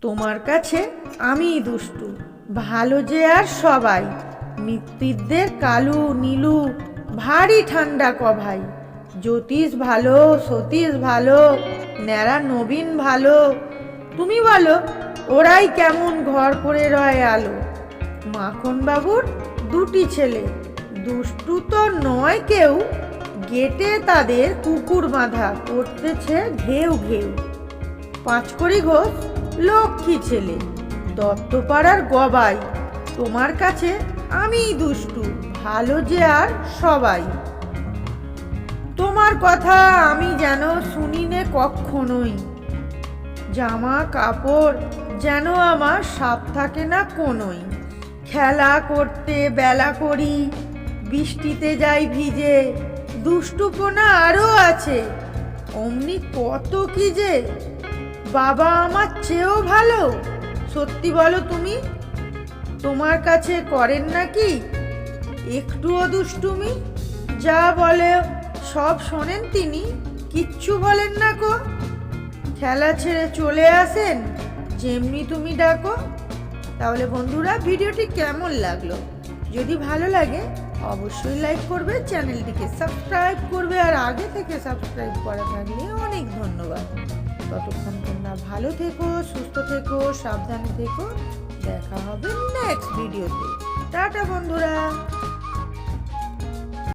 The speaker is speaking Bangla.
তোমার কাছে আমি দুষ্টু। ভালো যে আর সবাই। মিত্রদের কালু নীলু, ভারী ঠান্ডা কভাই। জ্যোতিষ ভালো, সতীশ ভালো, ন্যাড়া নবীন ভালো। তুমি বলো, ওরাই কেমন ঘর করে রয় আলো? মাখন বাবুর দুটি ছেলে। দুষ্টু তো নয় কেউ। গেটে তাদের কুকুর বাঁধা, করতেছে ঘেউ ঘেউ। পাঁচকড়ি ঘোষ লক্ষ্মী ছেলে। দত্তপাড়ার গবাই, তোমার কাছে আমিই দুষ্টু, ভালো যে আর সবাই। তোমার কথা আমি যেন শুনি নে কখনোই জামা কাপড় যেন আমার সাপ থাকে না কোনোই। খেলা করতে বেলা করি, বৃষ্টিতে যাই ভিজে, দুষ্টুপনা আরও আছে। অমনি কত কি যে বাবা আমার চেয়েও ভালো। সত্যি বলো তুমি, তোমার কাছে করেন নাকি? একটুও দুষ্টুমি? যা বলে সব শোনেন তিনি, কিচ্ছু বলেন না কো। খেলা ছেড়ে চলে আসেন, যেমনি তুমি ডাকো। তাহলে বন্ধুরা, ভিডিওটি কেমন লাগল? যদি ভালো লাগে, অবশ্যই লাইক করবে, চ্যানেলটিকে সাবস্ক্রাইব করবে, আর আগে থেকে সাবস্ক্রাইব করা থাকলে অনেক ধন্যবাদ। ততক্ষণ তোমরা ভালো থেকো সুস্থ থেকো সাবধানে থেকো। দেখা হবে নেক্সট ভিডিওতে টাটা বন্ধুরা।